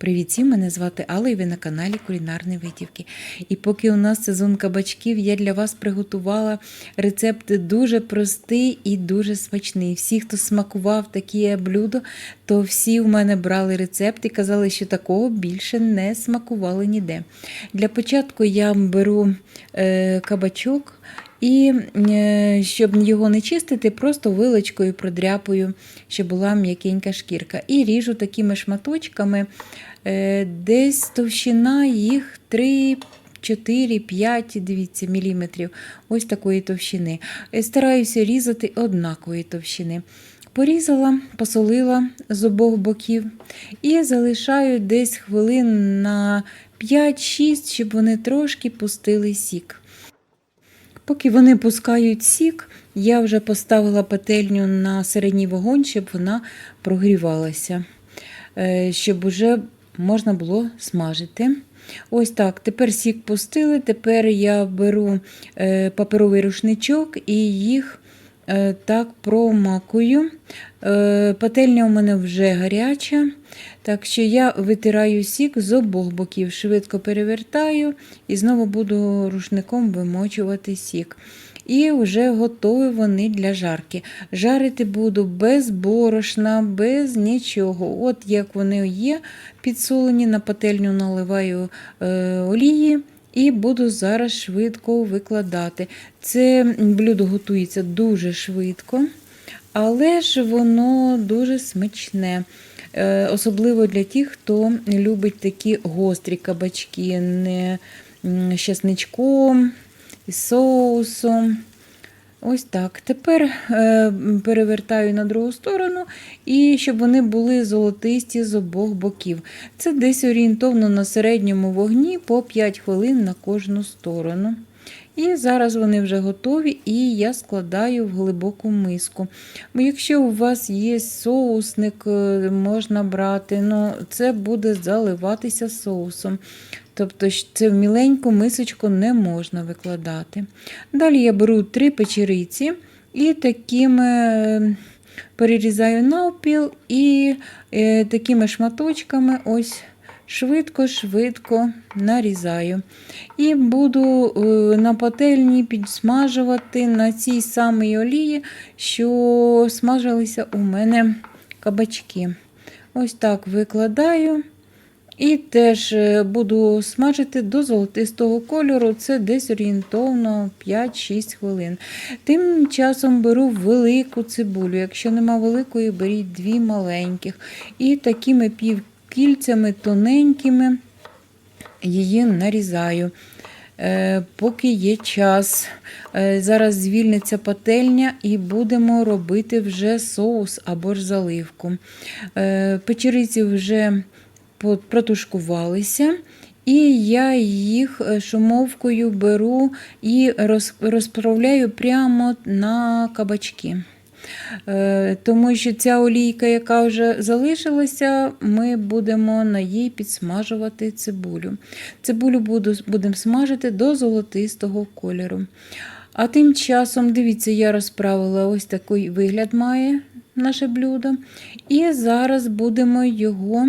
Привіт мене звати Алла і ви на каналі Кулінарні Витівки. І поки у нас сезон кабачків, я для вас приготувала рецепт дуже простий і дуже смачний. Всі, хто смакував таке блюдо, то всі у мене брали рецепт і казали, що такого більше не смакували ніде. Для початку я беру е, кабачок. І е, щоб його не чистити, просто вилочкою продряпую, щоб була м'якенька шкірка. І ріжу такими шматочками. Е, Десь товщина їх 3, 4, 5 дивіться, міліметрів. Ось такої товщини. Е, Стараюся різати однакової товщини. Порізала, посолила з обох боків і залишаю десь хвилин на 5-6, щоб вони трошки пустили сік. Поки вони пускають сік, я вже поставила пательню на середній вогонь, щоб вона прогрівалася, е, щоб уже можна було смажити. Ось так, тепер сік пустили, тепер я беру е, паперовий рушничок і їх так промакую. Е, Пательня у мене вже гаряча, так що я витираю сік з обох боків, швидко перевертаю і знову буду рушником вимочувати сік. І вже готові вони для жарки. Жарити буду без борошна, без нічого. От як вони є, підсолені, на пательню наливаю е, олії. І буду зараз швидко викладати. Це блюдо готується дуже швидко, але ж воно дуже смачне. Е, Особливо для тих, хто любить такі гострі кабачки, не з чесничком, соусом. Ось так. Тепер е, перевертаю на другу сторону, і щоб вони були золотисті з обох боків. Це десь орієнтовно на середньому вогні по 5 хвилин на кожну сторону. І зараз вони вже готові, і я складаю в глибоку миску. Якщо у вас є соусник, е, можна брати, ну це буде заливатися соусом. Тобто це в міленьку мисочку не можна викладати. Далі я беру три печериці і такими е, перерізаю навпіл і е, такими шматочками ось швидко-швидко нарізаю. І буду е, на пательні підсмажувати на цій самій олії, що смажилися у мене кабачки. Ось так викладаю. І теж е, буду смажити до золотистого кольору, це десь орієнтовно 5-6 хвилин. Тим часом беру велику цибулю. Якщо нема великої, беріть дві маленьких. І такими півкільцями тоненькими її нарізаю. Е, Поки є час. Е, Зараз звільниться пательня і будемо робити вже соус або ж заливку. Е, Печериці вже протушкувалися, і я їх шумовкою беру і розправляю прямо на кабачки. Е, Тому що ця олійка, яка вже залишилася, ми будемо на їй підсмажувати цибулю. Цибулю буду, будемо смажити до золотистого кольору. А тим часом, дивіться, я розправила ось такий вигляд має наше блюдо. І зараз будемо його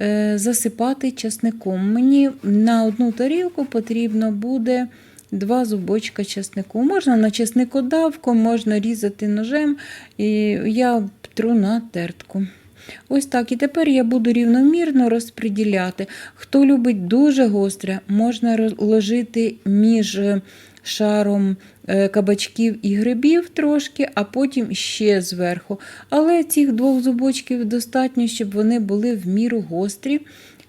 е, засипати часником. Мені на одну тарілку потрібно буде два зубочка часнику. Можна на часникодавку, можна різати ножем, і я тру на тертку. Ось так. І тепер я буду рівномірно розподіляти. Хто любить дуже гостре, можна розложити між е, шаром е, кабачків і грибів трошки, а потім ще зверху. Але цих двох зубочків достатньо, щоб вони були в міру гострі,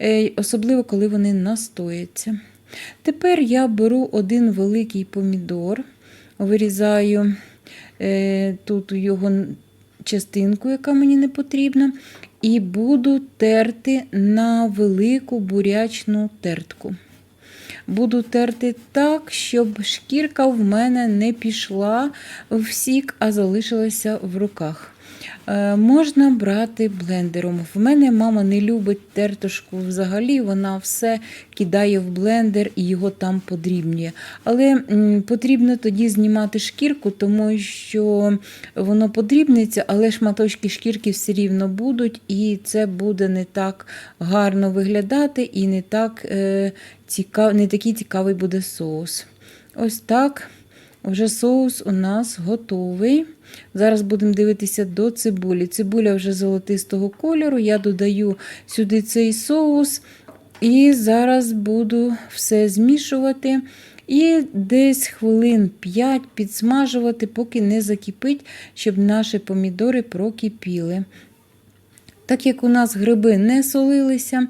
е, особливо коли вони настояться. Тепер я беру один великий помідор, вирізаю е, тут його частинку, яка мені не потрібна, і буду терти на велику бурячну тертку. Буду терти так, щоб шкірка в мене не пішла в сік, а залишилася в руках. Е, Можна брати блендером. В мене мама не любить тертушку взагалі, вона все кидає в блендер і його там подрібнює. Але потрібно тоді знімати шкірку, тому що воно подрібниться, але шматочки шкірки все рівно будуть, і це буде не так гарно виглядати і не, так, е, не такий цікавий буде соус. Ось так. Вже соус у нас готовий. Зараз будемо дивитися до цибулі. Цибуля вже золотистого кольору. Я додаю сюди цей соус. І зараз буду все змішувати. І десь хвилин 5 підсмажувати, поки не закипить, щоб наші помідори прокипіли. Так як у нас гриби не солилися,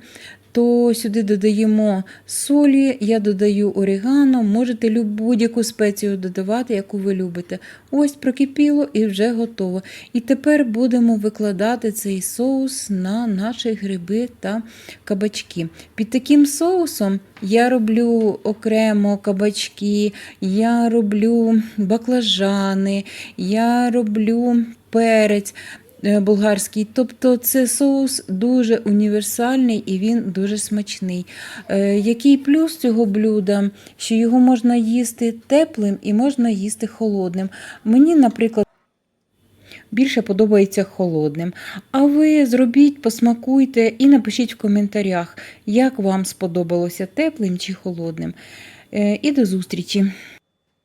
то сюди додаємо солі, я додаю орегано, можете будь-яку спецію додавати, яку ви любите. Ось прокипіло і вже готово. І тепер будемо викладати цей соус на наші гриби та кабачки. Під таким соусом я роблю окремо кабачки, я роблю баклажани, я роблю перець болгарський. Тобто це соус дуже універсальний і він дуже смачний. Е, Який плюс цього блюда? Що його можна їсти теплим і можна їсти холодним. Мені, наприклад, більше подобається холодним. А ви зробіть, посмакуйте і напишіть в коментарях, як вам сподобалося теплим чи холодним. Е, І до зустрічі!